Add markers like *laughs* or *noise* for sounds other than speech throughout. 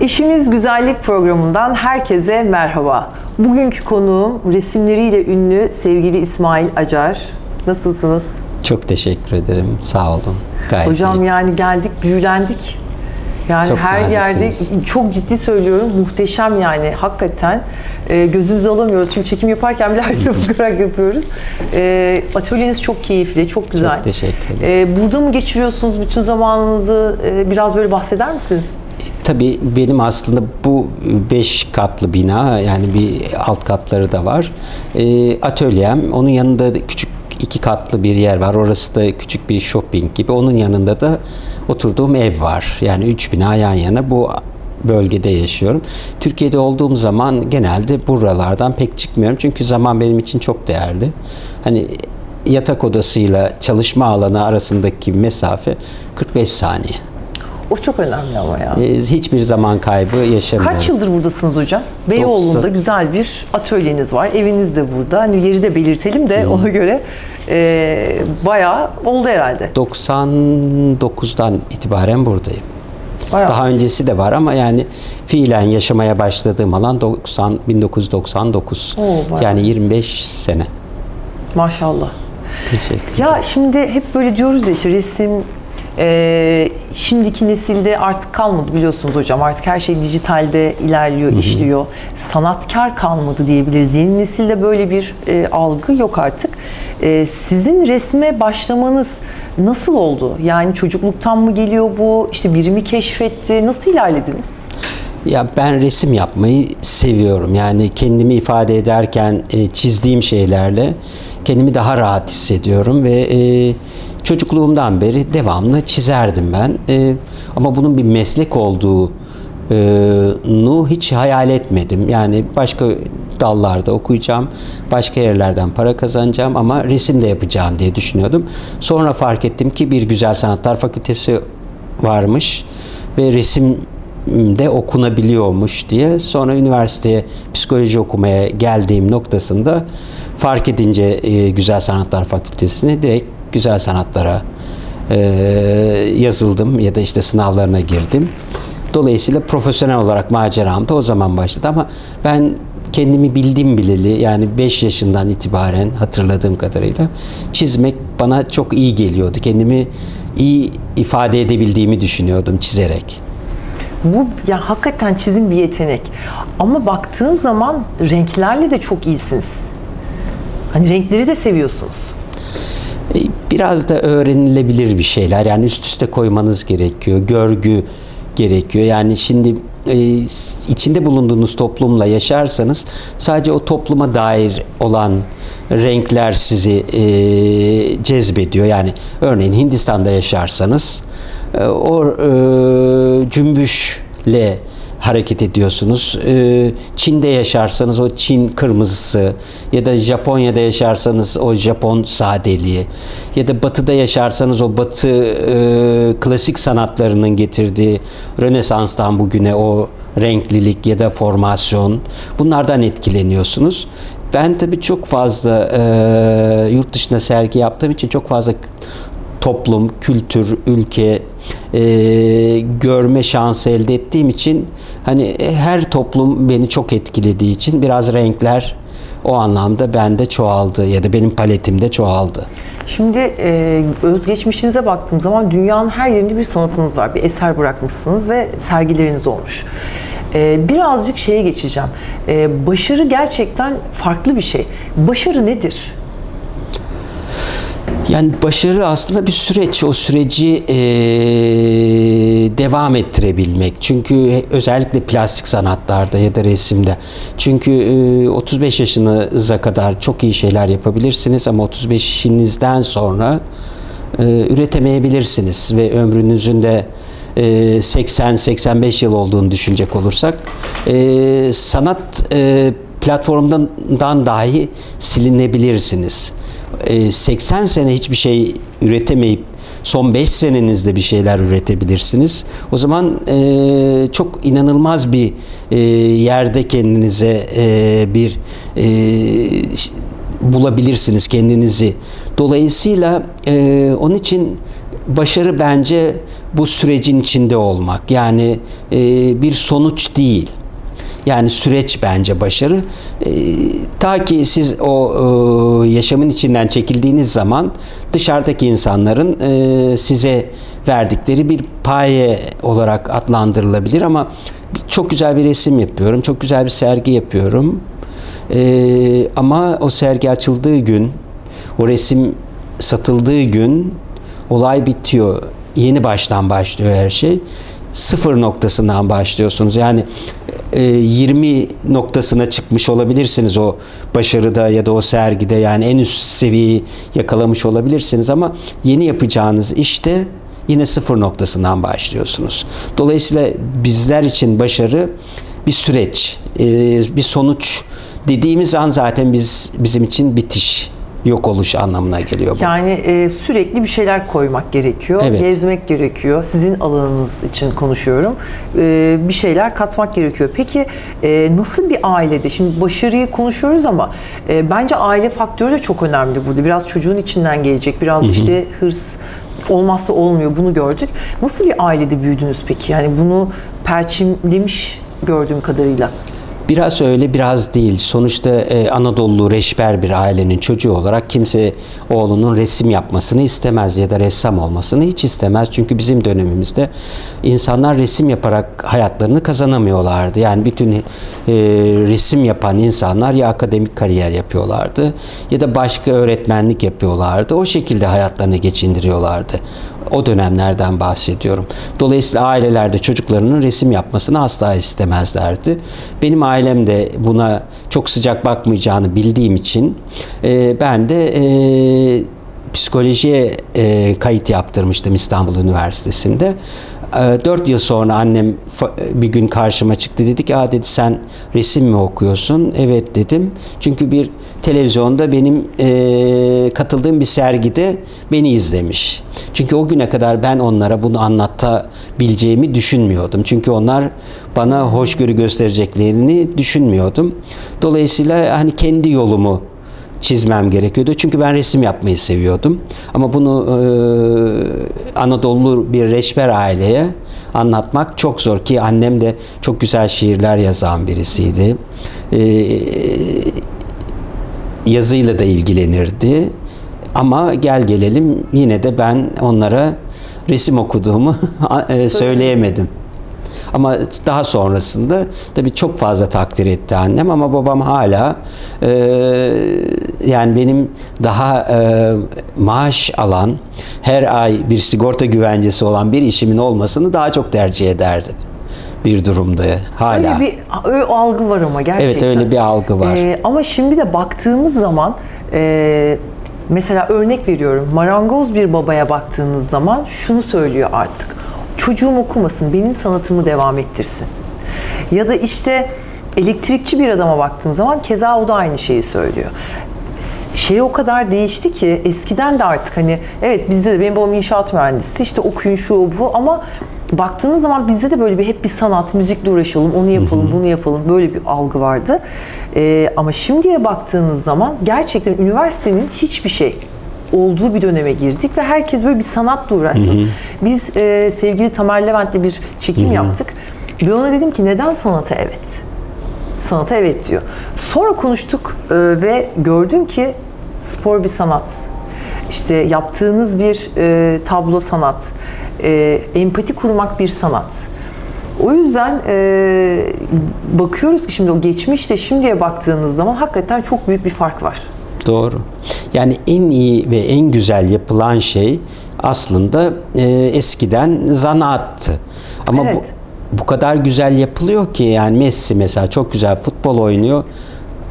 İşimiz Güzellik programından herkese merhaba. Bugünkü konuğum resimleriyle ünlü sevgili İsmail Acar. Nasılsınız? Çok teşekkür ederim. Sağ olun. Gayet Hocam iyi. yani geldik, büyülendik. Yani Çok her yerde çok ciddi söylüyorum muhteşem yani hakikaten e, gözümüzü alamıyoruz. Şimdi çekim yaparken bile *laughs* ayrı bakarak yapıyoruz. E, atölyeniz çok keyifli, çok güzel. Çok teşekkür ederim. E, burada mı geçiriyorsunuz bütün zamanınızı? E, biraz böyle bahseder misiniz? Tabii benim aslında bu beş katlı bina yani bir alt katları da var. Ee, atölyem, onun yanında da küçük iki katlı bir yer var. Orası da küçük bir shopping gibi. Onun yanında da oturduğum ev var. Yani üç bina yan yana bu bölgede yaşıyorum. Türkiye'de olduğum zaman genelde buralardan pek çıkmıyorum. Çünkü zaman benim için çok değerli. Hani yatak odasıyla çalışma alanı arasındaki mesafe 45 saniye. O çok önemli ama ya. Ee, Hiçbir zaman kaybı yaşamıyorum. Kaç yıldır buradasınız hocam? Beyoğlu'nda güzel bir atölyeniz var. Eviniz de burada. Hani yeri de belirtelim de ona göre e, bayağı oldu herhalde. 99'dan itibaren buradayım. Bayağı. Daha öncesi de var ama yani fiilen yaşamaya başladığım alan 90 1999. Oo, bayağı. yani 25 sene. Maşallah. Teşekkür. Ya şimdi hep böyle diyoruz ya işte resim e, şimdiki nesilde artık kalmadı biliyorsunuz hocam. Artık her şey dijitalde ilerliyor, işliyor. Sanatkar kalmadı diyebiliriz. Yeni nesilde böyle bir e, algı yok artık. E, sizin resme başlamanız nasıl oldu? Yani çocukluktan mı geliyor bu? İşte biri mi keşfetti? Nasıl ilerlediniz? Ya ben resim yapmayı seviyorum. Yani kendimi ifade ederken e, çizdiğim şeylerle kendimi daha rahat hissediyorum ve e, çocukluğumdan beri devamlı çizerdim ben. E, ama bunun bir meslek olduğu nu hiç hayal etmedim. Yani başka dallarda okuyacağım, başka yerlerden para kazanacağım ama resim de yapacağım diye düşünüyordum. Sonra fark ettim ki bir Güzel Sanatlar Fakültesi varmış ve resim de okunabiliyormuş diye sonra üniversiteye psikoloji okumaya geldiğim noktasında fark edince e, Güzel Sanatlar Fakültesine direkt güzel sanatlara e, yazıldım ya da işte sınavlarına girdim. Dolayısıyla profesyonel olarak maceram da o zaman başladı ama ben kendimi bildim bileli yani 5 yaşından itibaren hatırladığım kadarıyla çizmek bana çok iyi geliyordu. Kendimi iyi ifade edebildiğimi düşünüyordum çizerek. Bu ya hakikaten çizim bir yetenek. Ama baktığım zaman renklerle de çok iyisiniz. Hani renkleri de seviyorsunuz. E, Biraz da öğrenilebilir bir şeyler. Yani üst üste koymanız gerekiyor. Görgü gerekiyor. Yani şimdi e, içinde bulunduğunuz toplumla yaşarsanız sadece o topluma dair olan renkler sizi e, cezbediyor. Yani örneğin Hindistan'da yaşarsanız e, o cümbüşle hareket ediyorsunuz. Ee, Çin'de yaşarsanız o Çin kırmızısı ya da Japonya'da yaşarsanız o Japon sadeliği ya da Batı'da yaşarsanız o Batı e, klasik sanatlarının getirdiği Rönesans'tan bugüne o renklilik ya da formasyon bunlardan etkileniyorsunuz. Ben tabii çok fazla e, yurt dışında sergi yaptığım için çok fazla toplum, kültür, ülke e, görme şansı elde ettiğim için hani e, her toplum beni çok etkilediği için biraz renkler o anlamda bende çoğaldı ya da benim paletimde çoğaldı. Şimdi e, özgeçmişinize baktığım zaman dünyanın her yerinde bir sanatınız var. Bir eser bırakmışsınız ve sergileriniz olmuş. E, birazcık şeye geçeceğim. E, başarı gerçekten farklı bir şey. Başarı nedir? Yani başarı aslında bir süreç. O süreci eee, devam ettirebilmek. Çünkü özellikle plastik sanatlarda ya da resimde. Çünkü eee, 35 yaşınıza kadar çok iyi şeyler yapabilirsiniz ama 35'inizden sonra eee, üretemeyebilirsiniz ve ömrünüzün de eee, 80-85 yıl olduğunu düşünecek olursak sanat platformundan dahi silinebilirsiniz. E, 80 sene hiçbir şey üretemeyip son 5 senenizde bir şeyler üretebilirsiniz. O zaman e, çok inanılmaz bir e, yerde kendinize e, bir e, bulabilirsiniz kendinizi. Dolayısıyla e, onun için başarı bence bu sürecin içinde olmak. Yani e, bir sonuç değil. Yani süreç bence başarı. E, ta ki siz o e, yaşamın içinden çekildiğiniz zaman dışarıdaki insanların e, size verdikleri bir paye olarak adlandırılabilir ama çok güzel bir resim yapıyorum, çok güzel bir sergi yapıyorum. E, ama o sergi açıldığı gün, o resim satıldığı gün olay bitiyor. Yeni baştan başlıyor her şey. Sıfır noktasından başlıyorsunuz. Yani 20 noktasına çıkmış olabilirsiniz o başarıda ya da o sergide. Yani en üst seviyeyi yakalamış olabilirsiniz ama yeni yapacağınız işte yine sıfır noktasından başlıyorsunuz. Dolayısıyla bizler için başarı bir süreç, e, bir sonuç dediğimiz an zaten biz bizim için bitiş, yok oluş anlamına geliyor bu. Yani e, sürekli bir şeyler koymak gerekiyor, Evet. gezmek gerekiyor. Sizin alanınız için konuşuyorum. E, bir şeyler katmak gerekiyor. Peki e, nasıl bir ailede? Şimdi başarıyı konuşuyoruz ama e, bence aile faktörü de çok önemli burada. Biraz çocuğun içinden gelecek, biraz işte hırs olmazsa olmuyor. Bunu gördük. Nasıl bir ailede büyüdünüz peki? Yani bunu perçinlemiş gördüğüm kadarıyla. Biraz öyle biraz değil. Sonuçta e, Anadolu reşber bir ailenin çocuğu olarak kimse oğlunun resim yapmasını istemez ya da ressam olmasını hiç istemez. Çünkü bizim dönemimizde insanlar resim yaparak hayatlarını kazanamıyorlardı. Yani bütün e, resim yapan insanlar ya akademik kariyer yapıyorlardı ya da başka öğretmenlik yapıyorlardı. O şekilde hayatlarını geçindiriyorlardı. O dönemlerden bahsediyorum. Dolayısıyla ailelerde çocuklarının resim yapmasını asla istemezlerdi. Benim ailem de buna çok sıcak bakmayacağını bildiğim için e, ben de e, psikolojiye e, kayıt yaptırmıştım İstanbul Üniversitesi'nde. 4 yıl sonra annem bir gün karşıma çıktı dedi ki Aa dedi sen resim mi okuyorsun? Evet dedim. Çünkü bir televizyonda benim e, katıldığım bir sergide beni izlemiş. Çünkü o güne kadar ben onlara bunu anlatabileceğimi düşünmüyordum. Çünkü onlar bana hoşgörü göstereceklerini düşünmüyordum. Dolayısıyla hani kendi yolumu çizmem gerekiyordu. Çünkü ben resim yapmayı seviyordum. Ama bunu e, Anadolu bir reşber aileye anlatmak çok zor ki annem de çok güzel şiirler yazan birisiydi. E, yazıyla da ilgilenirdi. Ama gel gelelim yine de ben onlara resim okuduğumu *laughs* e, söyleyemedim. Ama daha sonrasında tabii çok fazla takdir etti annem ama babam hala e, yani benim daha e, maaş alan her ay bir sigorta güvencesi olan bir işimin olmasını daha çok tercih ederdi bir durumda hala. Öyle bir öyle algı var ama gerçekten. Evet, öyle bir algı var. Ee, ama şimdi de baktığımız zaman e, mesela örnek veriyorum marangoz bir babaya baktığınız zaman şunu söylüyor artık. Çocuğum okumasın benim sanatımı devam ettirsin. Ya da işte elektrikçi bir adama baktığım zaman keza o da aynı şeyi söylüyor. Şey o kadar değişti ki eskiden de artık hani evet bizde de benim babam inşaat mühendisi işte okuyun şu bu ama baktığınız zaman bizde de böyle bir hep bir sanat, müzikle uğraşalım, onu yapalım, bunu yapalım böyle bir algı vardı. Ee, ama şimdiye baktığınız zaman gerçekten üniversitenin hiçbir şey olduğu bir döneme girdik ve herkes böyle bir sanatla uğraşsın. Biz e, sevgili Tamer Levent'le bir çekim yaptık. Ve ona dedim ki neden sanata evet? Sanata evet diyor. Sonra konuştuk e, ve gördüm ki spor bir sanat. İşte yaptığınız bir e, tablo sanat. E, empati kurmak bir sanat. O yüzden e, bakıyoruz ki şimdi o geçmişle şimdiye baktığınız zaman hakikaten çok büyük bir fark var. Doğru. Yani en iyi ve en güzel yapılan şey aslında e, eskiden zanaattı. Ama Evet. bu, bu kadar güzel yapılıyor ki yani Messi mesela çok güzel futbol oynuyor.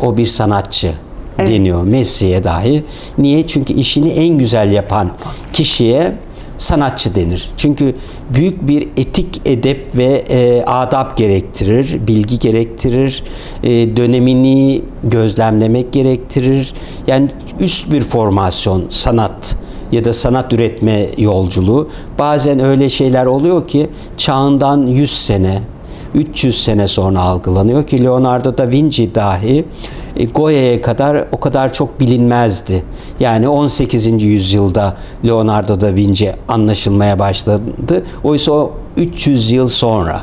O bir sanatçı Evet. deniyor Messi'ye dahi. Niye? Çünkü işini en güzel yapan kişiye sanatçı denir. Çünkü büyük bir etik, edep ve e, adab gerektirir, bilgi gerektirir, e, dönemini gözlemlemek gerektirir. Yani üst bir formasyon sanat ya da sanat üretme yolculuğu. Bazen öyle şeyler oluyor ki çağından 100 sene 300 sene sonra algılanıyor ki Leonardo da Vinci dahi e, Goya'ya kadar o kadar çok bilinmezdi. Yani 18. yüzyılda Leonardo da Vinci anlaşılmaya başladı. Oysa o 300 yıl sonra.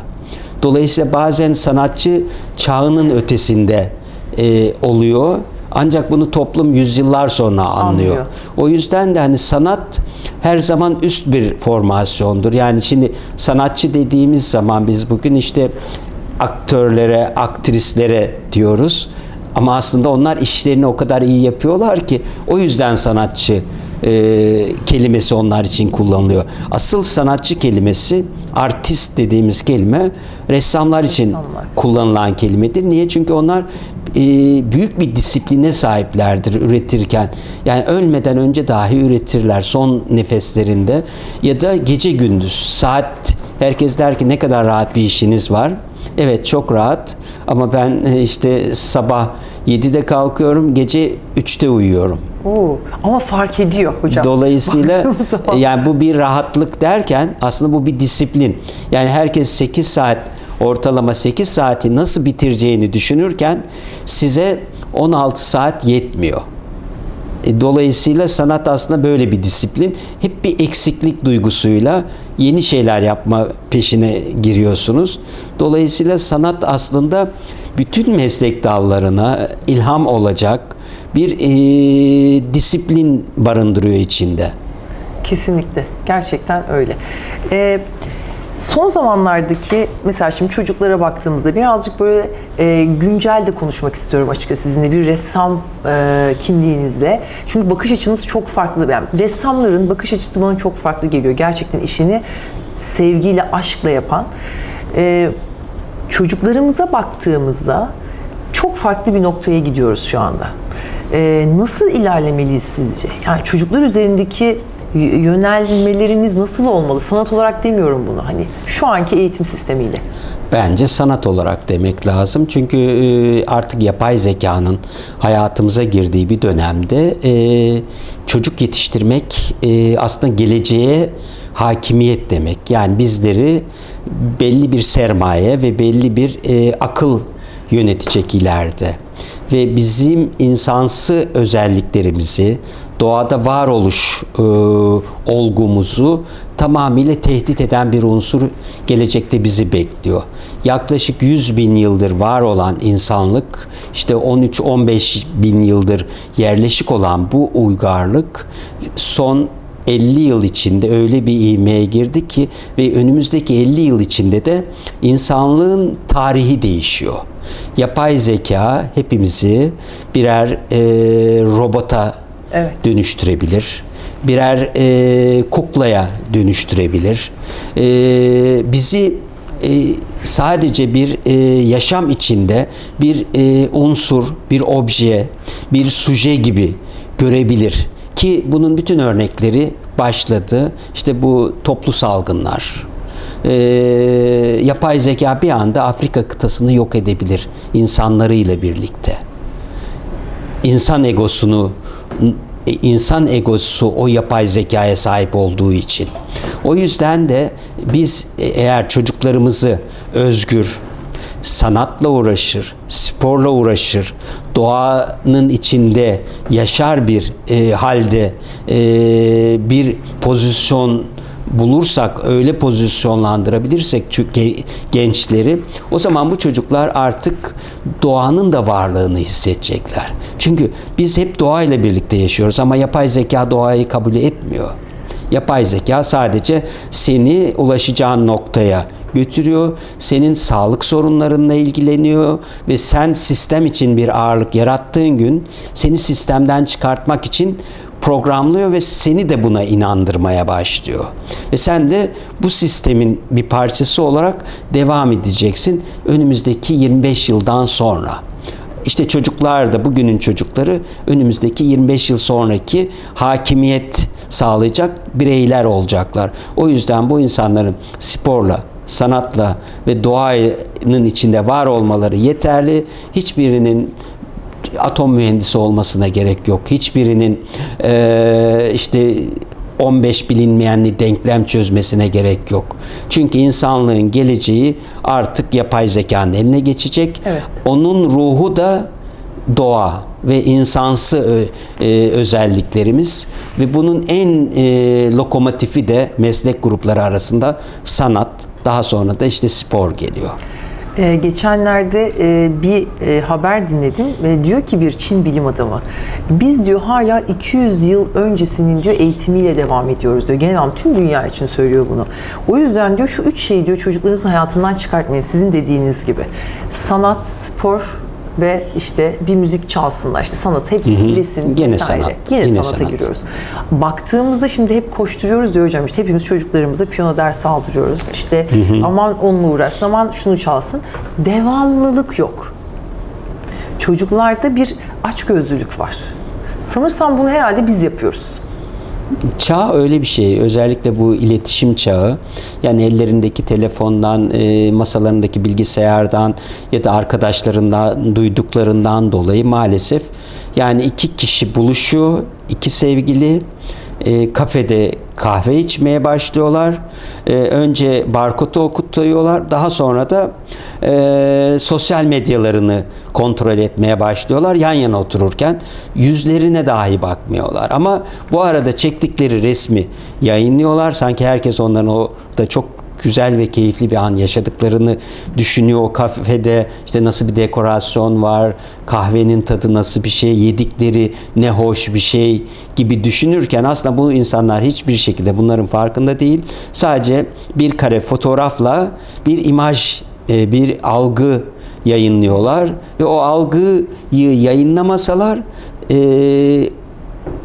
Dolayısıyla bazen sanatçı çağının ötesinde e, oluyor. Ancak bunu toplum yüzyıllar sonra anlıyor. Anlıyor. O yüzden de hani sanat her zaman üst bir formasyondur. Yani şimdi sanatçı dediğimiz zaman biz bugün işte aktörlere, aktrislere diyoruz. Ama aslında onlar işlerini o kadar iyi yapıyorlar ki o yüzden sanatçı e, kelimesi onlar için kullanılıyor. Asıl sanatçı kelimesi artist dediğimiz kelime ressamlar için Ressamlar. kullanılan kelimedir. Niye? Çünkü onlar e, büyük bir disipline sahiplerdir üretirken. Yani ölmeden önce dahi üretirler son nefeslerinde ya da gece gündüz saat herkes der ki ne kadar rahat bir işiniz var. Evet çok rahat ama ben e, işte sabah 7'de kalkıyorum gece 3'te uyuyorum. Oo, ama fark ediyor hocam. Dolayısıyla *laughs* yani bu bir rahatlık derken aslında bu bir disiplin. Yani herkes 8 saat ortalama 8 saati nasıl bitireceğini düşünürken size 16 saat yetmiyor. E, Dolayısıyla sanat aslında böyle bir disiplin. Hep bir eksiklik duygusuyla yeni şeyler yapma peşine giriyorsunuz. Dolayısıyla sanat aslında bütün meslek dallarına ilham olacak bir e, disiplin barındırıyor içinde. Kesinlikle. Gerçekten öyle. Ee, son zamanlardaki mesela şimdi çocuklara baktığımızda birazcık böyle e, güncel de konuşmak istiyorum açıkçası sizinle bir ressam e, kimliğinizle. Çünkü bakış açınız çok farklı. Yani ressamların bakış açısı bana çok farklı geliyor. Gerçekten işini sevgiyle, aşkla yapan. E, çocuklarımıza baktığımızda çok farklı bir noktaya gidiyoruz şu anda. Ee, nasıl ilerlemeliyiz sizce? Yani çocuklar üzerindeki y- yönelmeleriniz nasıl olmalı? Sanat olarak demiyorum bunu. Hani şu anki eğitim sistemiyle. Bence sanat olarak demek lazım. Çünkü e, artık yapay zekanın hayatımıza girdiği bir dönemde e, çocuk yetiştirmek e, aslında geleceğe hakimiyet demek. Yani bizleri belli bir sermaye ve belli bir e, akıl yönetecek ileride. Ve bizim insansı özelliklerimizi, doğada varoluş e, olgumuzu tamamıyla tehdit eden bir unsur gelecekte bizi bekliyor. Yaklaşık 100 bin yıldır var olan insanlık, işte 13-15 bin yıldır yerleşik olan bu uygarlık son 50 yıl içinde öyle bir ivmeye girdi ki ve önümüzdeki 50 yıl içinde de insanlığın tarihi değişiyor. Yapay zeka hepimizi birer e, robota Evet. dönüştürebilir. Birer e, kuklaya dönüştürebilir. E, bizi e, sadece bir e, yaşam içinde bir e, unsur, bir obje, bir suje gibi görebilir. Ki bunun bütün örnekleri başladı. İşte bu toplu salgınlar, e, yapay zeka bir anda Afrika kıtasını yok edebilir insanlarıyla birlikte insan egosunu insan egosu o yapay zekaya sahip olduğu için. O yüzden de biz eğer çocuklarımızı özgür, sanatla uğraşır, sporla uğraşır, doğanın içinde yaşar bir e, halde e, bir pozisyon bulursak, öyle pozisyonlandırabilirsek çünkü gençleri, o zaman bu çocuklar artık doğanın da varlığını hissedecekler. Çünkü biz hep doğayla birlikte yaşıyoruz ama yapay zeka doğayı kabul etmiyor. Yapay zeka sadece seni ulaşacağın noktaya götürüyor. Senin sağlık sorunlarınla ilgileniyor ve sen sistem için bir ağırlık yarattığın gün seni sistemden çıkartmak için programlıyor ve seni de buna inandırmaya başlıyor. Ve sen de bu sistemin bir parçası olarak devam edeceksin önümüzdeki 25 yıldan sonra. İşte çocuklar da bugünün çocukları önümüzdeki 25 yıl sonraki hakimiyet sağlayacak bireyler olacaklar. O yüzden bu insanların sporla, sanatla ve doğanın içinde var olmaları yeterli. Hiçbirinin atom mühendisi olmasına gerek yok. Hiçbirinin eee, işte 15 bilinmeyenli denklem çözmesine gerek yok. Çünkü insanlığın geleceği artık yapay zekanın eline geçecek. Evet. Onun ruhu da doğa ve insansı ö- e, özelliklerimiz ve bunun en e, lokomotifi de meslek grupları arasında sanat, daha sonra da işte spor geliyor. Ee, geçenlerde e, bir e, haber dinledim ve diyor ki bir Çin bilim adamı biz diyor hala 200 yıl öncesinin diyor eğitimiyle devam ediyoruz diyor. Genel anlamda tüm dünya için söylüyor bunu. O yüzden diyor şu üç şeyi diyor çocuklarınızın hayatından çıkartmayın sizin dediğiniz gibi. Sanat, spor ve işte bir müzik çalsınlar. İşte sanat hep resim Gene vesaire. sanat, Yine, yine sanata sanat. giriyoruz. Baktığımızda şimdi hep koşturuyoruz diyor hocam. İşte hepimiz çocuklarımıza piyano dersi aldırıyoruz. İşte aman onunla uğraşsın, aman şunu çalsın. Devamlılık yok. Çocuklarda bir açgözlülük var. Sanırsam bunu herhalde biz yapıyoruz. Çağ öyle bir şey. Özellikle bu iletişim çağı. Yani ellerindeki telefondan, e, masalarındaki bilgisayardan ya da arkadaşlarından duyduklarından dolayı maalesef yani iki kişi buluşuyor, iki sevgili e, kafede kahve içmeye başlıyorlar. E, önce barkodu okutuyorlar. Daha sonra da e, sosyal medyalarını kontrol etmeye başlıyorlar. Yan yana otururken yüzlerine dahi bakmıyorlar. Ama bu arada çektikleri resmi yayınlıyorlar. Sanki herkes onların orada çok güzel ve keyifli bir an yaşadıklarını düşünüyor. O kafede işte nasıl bir dekorasyon var, kahvenin tadı nasıl bir şey, yedikleri ne hoş bir şey gibi düşünürken aslında bu insanlar hiçbir şekilde bunların farkında değil. Sadece bir kare fotoğrafla bir imaj, e, bir algı yayınlıyorlar ve o algıyı yayınlamasalar e,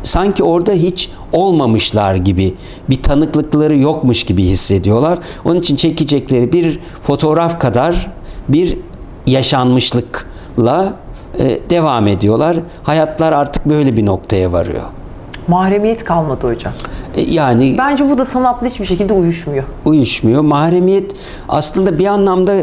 sanki orada hiç olmamışlar gibi bir tanıklıkları yokmuş gibi hissediyorlar. Onun için çekecekleri bir fotoğraf kadar bir yaşanmışlıkla e, devam ediyorlar. Hayatlar artık böyle bir noktaya varıyor. Mahremiyet kalmadı hocam. E, Yani Bence bu da sanatla hiçbir şekilde uyuşmuyor. uyuşmuyor. Mahremiyet aslında bir anlamda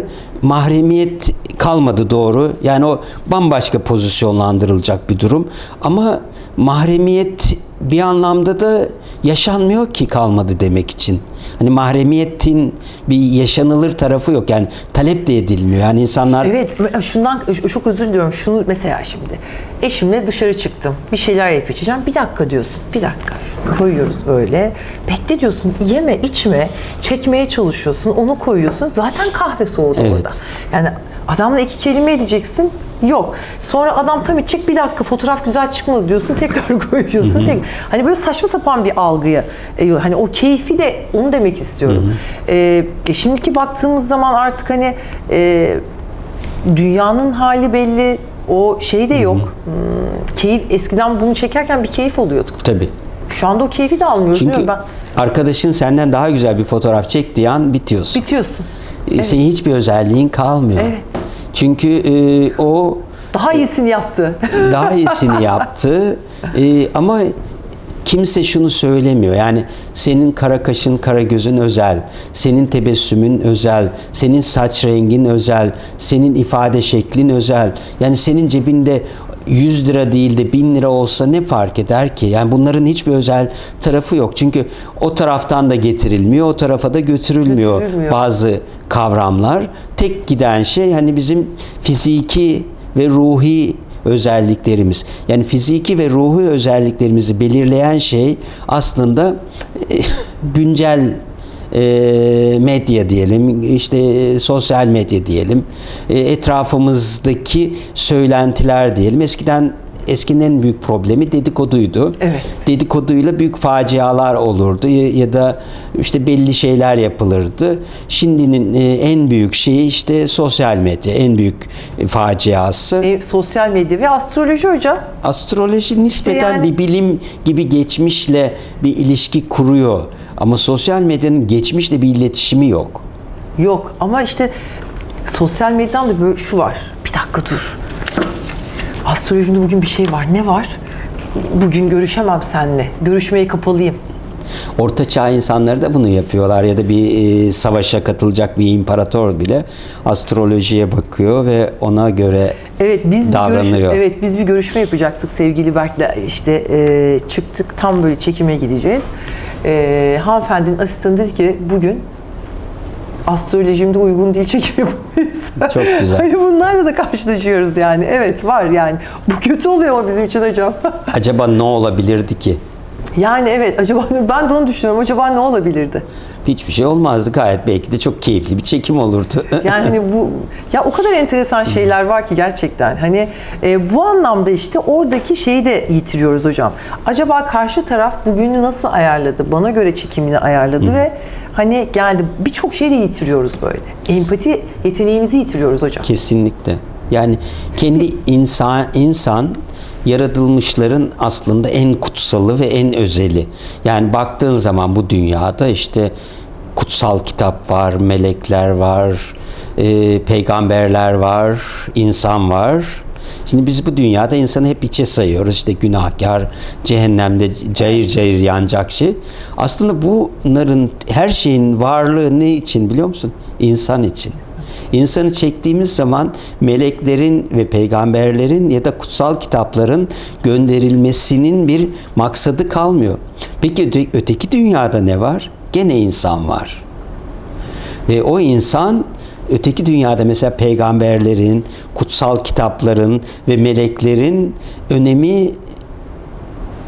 mahremiyet kalmadı doğru. Yani o bambaşka pozisyonlandırılacak bir durum. Ama mahremiyet bir anlamda da yaşanmıyor ki kalmadı demek için. Hani mahremiyetin bir yaşanılır tarafı yok. Yani talep de edilmiyor. Yani insanlar Evet, şundan çok özür diliyorum. Şunu mesela şimdi eşimle dışarı çıktım. Bir şeyler yap içeceğim. Bir dakika diyorsun. Bir dakika. Şunu koyuyoruz böyle. Bekle diyorsun. Yeme, içme. Çekmeye çalışıyorsun. Onu koyuyorsun. Zaten kahve soğudu Evet. orada. Yani adamla iki kelime edeceksin. Yok. Sonra adam tabii çek bir dakika fotoğraf güzel çıkmadı diyorsun. Tekrar *laughs* koyuyorsun. Tek, hani böyle saçma sapan bir algıya. e, Hani o keyfi de onu demek istiyorum. E, e, şimdiki baktığımız zaman artık hani e, dünyanın hali belli. O şey de yok. Hmm, keyif eskiden bunu çekerken bir keyif oluyorduk. tabii. Şu anda o keyfi de almıyoruz. Çünkü ben arkadaşın senden daha güzel bir fotoğraf çektiği an bitiyorsun. bitiyorsun. E, Senin hiçbir özelliğin kalmıyor. Evet. Çünkü e, o Daha iyisini yaptı. daha iyisini yaptı. *laughs* E, ama kimse şunu söylemiyor. Yani senin kara kaşın, kara gözün özel, senin tebessümün özel, senin saç rengin özel, senin ifade şeklin özel. Yani senin cebinde 100 lira değil de 1000 lira olsa ne fark eder ki? Yani bunların hiçbir özel tarafı yok. Çünkü o taraftan da getirilmiyor, o tarafa da götürülmüyor, Götürülmüyor. bazı kavramlar. Tek giden şey hani bizim fiziki ve ruhi özelliklerimiz. Yani fiziki ve ruhi özelliklerimizi belirleyen şey aslında e, *laughs* güncel e, medya diyelim, işte e, sosyal medya diyelim, etrafımızdaki söylentiler diyelim. Eskiden eskinin en büyük problemi dedikoduydu. Evet. Dedikoduyla büyük facialar olurdu ya, da işte belli şeyler yapılırdı. Şimdinin e, en büyük şeyi işte sosyal medya, en büyük faciası. E, sosyal medya ve astroloji hocam. Astroloji nispeten yani- bir bilim gibi geçmişle bir ilişki kuruyor. Ama sosyal medyanın geçmişle bir iletişimi yok. Yok ama işte sosyal medyadan da böyle şu var. Bir dakika dur. Astrolojide bugün bir şey var. Ne var? Bugün görüşemem seninle. Görüşmeye kapalıyım. Orta çağ insanları da bunu yapıyorlar ya da bir e, savaşa katılacak bir imparator bile astrolojiye bakıyor ve ona göre Evet biz bir davranıyor. görüş- evet biz bir görüşme yapacaktık sevgili Berk'le işte e, çıktık tam böyle çekime gideceğiz. e, hanımefendinin asistanı dedi ki bugün astrolojimde uygun değil çekim yapamayız. Çok güzel. Hani bunlarla da karşılaşıyoruz yani. Evet var yani. Bu kötü oluyor mu bizim için hocam? Acaba ne olabilirdi ki? yani evet acaba ben de onu düşünüyorum. Acaba ne olabilirdi? Hiçbir şey olmazdı gayet belki de çok keyifli bir çekim olurdu. *laughs* Yani hani bu ya o kadar enteresan şeyler var ki gerçekten. Hani e, bu anlamda işte oradaki şeyi de yitiriyoruz hocam. Acaba karşı taraf bugünü nasıl ayarladı? Bana göre çekimini ayarladı ve hani geldi birçok şeyi de yitiriyoruz böyle. Empati yeteneğimizi yitiriyoruz hocam. Kesinlikle. Yani kendi insan insan yaratılmışların aslında en kutsalı ve en özeli. Yani baktığın zaman bu dünyada işte kutsal kitap var, melekler var, e, peygamberler var, insan var. Şimdi biz bu dünyada insanı hep içe sayıyoruz. İşte günahkar, cehennemde cayır cayır yanacak şey. Aslında bunların her şeyin varlığı ne için biliyor musun? İnsan için. İnsanı çektiğimiz zaman meleklerin ve peygamberlerin ya da kutsal kitapların gönderilmesinin bir maksadı kalmıyor. Peki öte- öteki dünyada ne var? Gene insan var. Ve o insan öteki dünyada mesela peygamberlerin, kutsal kitapların ve meleklerin önemi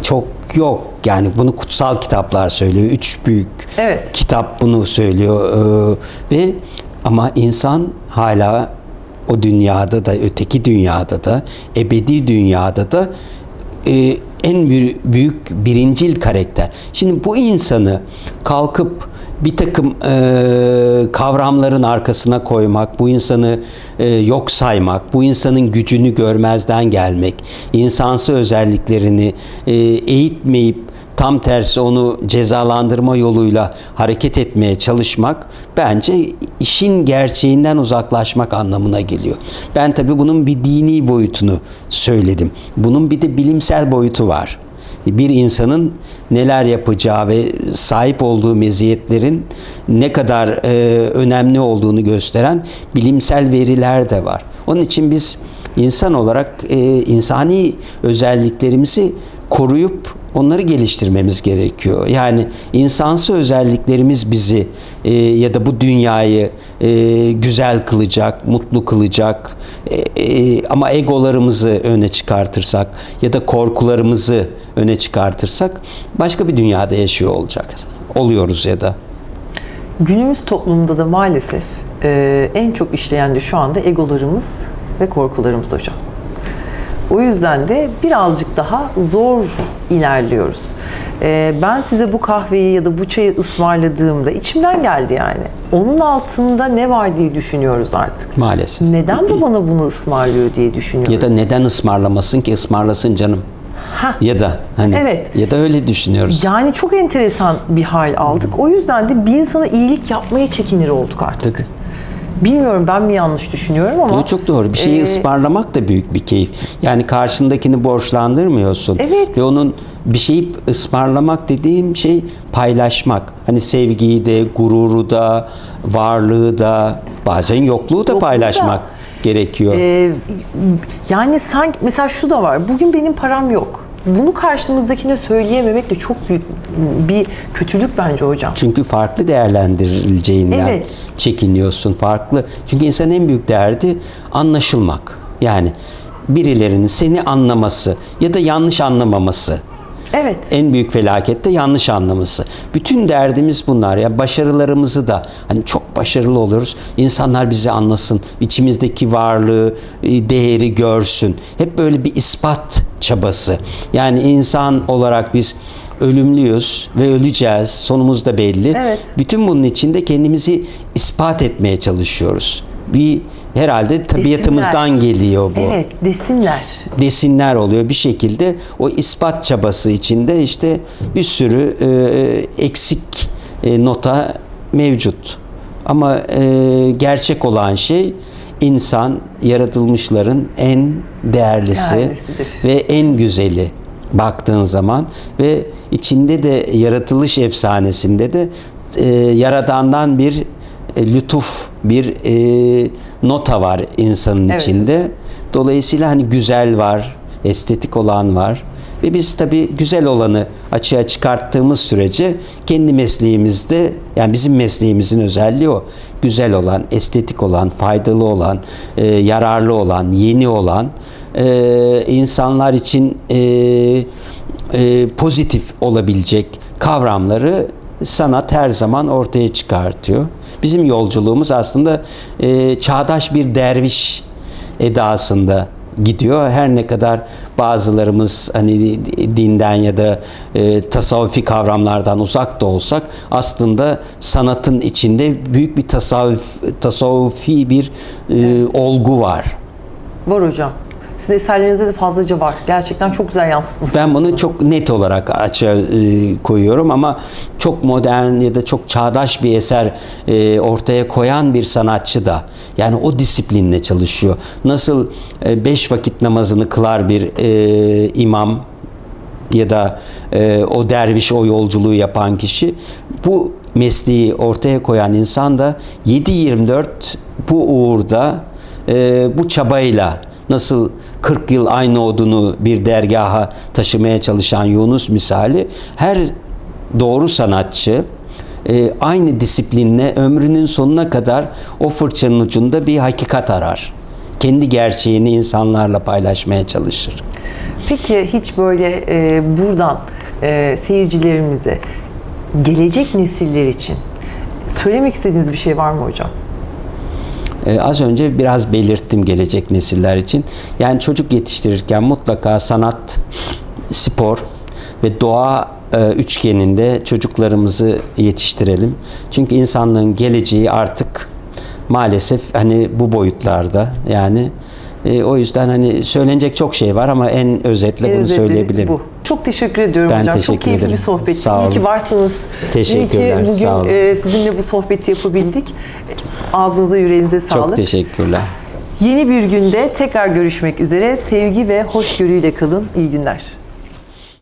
çok yok. Yani bunu kutsal kitaplar söylüyor. Üç büyük Evet. kitap bunu söylüyor. Ee, ve ama insan hala o dünyada da öteki dünyada da ebedi dünyada da e, en büyük, birincil karakter. Şimdi bu insanı kalkıp bir takım e, kavramların arkasına koymak, bu insanı e, yok saymak, bu insanın gücünü görmezden gelmek, insansı özelliklerini e, eğitmeyip tam tersi onu cezalandırma yoluyla hareket etmeye çalışmak bence işin gerçeğinden uzaklaşmak anlamına geliyor. Ben tabii bunun bir dini boyutunu söyledim. Bunun bir de bilimsel boyutu var. Bir insanın neler yapacağı ve sahip olduğu meziyetlerin ne kadar e, önemli olduğunu gösteren bilimsel veriler de var. Onun için biz insan olarak e, insani özelliklerimizi koruyup onları geliştirmemiz gerekiyor. Yani insansı özelliklerimiz bizi e, ya da bu dünyayı e, güzel kılacak, mutlu kılacak. E, e, ama egolarımızı öne çıkartırsak ya da korkularımızı öne çıkartırsak başka bir dünyada yaşıyor olacağız. Oluyoruz ya da. Günümüz toplumunda da maalesef e, en çok işleyen de şu anda egolarımız ve korkularımız hocam. O yüzden de birazcık daha zor ilerliyoruz. E, ben size bu kahveyi ya da bu çayı ısmarladığımda içimden geldi yani. Onun altında ne var diye düşünüyoruz artık. Maalesef. Neden bu bana bunu ısmarlıyor diye düşünüyoruz. Ya da neden ısmarlamasın ki ısmarlasın canım. Hah. Ya da hani Evet. ya da öyle düşünüyoruz. Yani çok enteresan bir hal aldık. O yüzden de bir insana iyilik yapmaya çekinir olduk artık. Tabii. Bilmiyorum ben mi yanlış düşünüyorum ama. Bu çok doğru. Bir şeyi Ee, ısmarlamak da büyük bir keyif. Yani karşındakini borçlandırmıyorsun. Evet. Ve onun bir şeyi ısmarlamak dediğim şey paylaşmak. Hani sevgiyi de, gururu da, varlığı da, bazen yokluğu da Yokluğu da. paylaşmak gerekiyor. Ee, yani sanki mesela şu da var. Bugün benim param yok. Bunu karşımızdakine söyleyememek de çok büyük bir kötülük bence hocam. Çünkü farklı değerlendirileceğinden Evet. çekiniyorsun. Farklı. Çünkü insanın en büyük derdi anlaşılmak. Yani birilerinin seni anlaması ya da yanlış anlamaması. Evet. En büyük felaket de yanlış anlaması. Bütün derdimiz bunlar. Ya başarılarımızı da hani çok başarılı oluyoruz. İnsanlar bizi anlasın. içimizdeki varlığı, e, değeri görsün. Hep böyle bir ispat çabası. Yani insan olarak biz ölümlüyüz ve öleceğiz. Sonumuz da belli. Evet. Bütün bunun içinde kendimizi ispat etmeye çalışıyoruz. Bir herhalde tabiatımızdan geliyor bu Evet, desinler. desinler oluyor bir şekilde o ispat çabası içinde işte bir sürü e, eksik e, nota mevcut. Ama e, gerçek olan şey insan yaratılmışların en değerlisi Değerlisidir. ve en güzeli baktığın zaman ve içinde de yaratılış efsanesinde de e, yaradandan bir e, lütuf, bir e, nota var insanın Evet. içinde. Dolayısıyla hani güzel var, estetik olan var Ve biz tabii güzel olanı açığa çıkarttığımız sürece kendi mesleğimizde yani bizim mesleğimizin özelliği o. Güzel olan, estetik olan, faydalı olan, e, yararlı olan, yeni olan, e, insanlar için e, e, pozitif olabilecek kavramları sanat her zaman ortaya çıkartıyor. Bizim yolculuğumuz aslında e, çağdaş bir derviş edasında gidiyor. Her ne kadar bazılarımız hani dinden ya da e, tasavvufi kavramlardan uzak da olsak aslında sanatın içinde büyük bir tasavvuf, tasavvufi bir e, olgu var. Var hocam. Sizin eserlerinizde de fazlaca var. Gerçekten çok güzel yansıtmışsınız. Ben bunu çok net olarak açığa e, koyuyorum ama çok modern ya da çok çağdaş bir eser e, ortaya koyan bir sanatçı da yani o disiplinle çalışıyor. Nasıl e, beş vakit namazını kılar bir imam ya da o derviş o yolculuğu yapan kişi bu mesleği ortaya koyan insan da 7-24 bu uğurda e, bu çabayla nasıl 40 yıl aynı odunu bir dergaha taşımaya çalışan Yunus misali her doğru sanatçı e, aynı disiplinle ömrünün sonuna kadar o fırçanın ucunda bir hakikat arar. Kendi gerçeğini insanlarla paylaşmaya çalışır. Peki hiç böyle e, buradan e, seyircilerimize gelecek nesiller için söylemek istediğiniz bir şey var mı hocam? Ee, az önce biraz belirttim gelecek nesiller için. Yani çocuk yetiştirirken mutlaka sanat, spor ve doğa e, üçgeninde çocuklarımızı yetiştirelim. Çünkü insanlığın geleceği artık maalesef hani bu boyutlarda yani e, o yüzden hani söylenecek çok şey var ama en özetle bunu Özetle söyleyebilirim. Bu. Çok teşekkür ediyorum Ben hocam. teşekkür Çok keyifli ederim. bir sohbet. Sağ İyi ki varsınız. Teşekkürler, İyi ki bugün e, sizinle bu sohbeti yapabildik. Ağzınıza yüreğinize sağlık. Çok teşekkürler. Yeni bir günde tekrar görüşmek üzere. Sevgi ve hoşgörüyle kalın. İyi günler.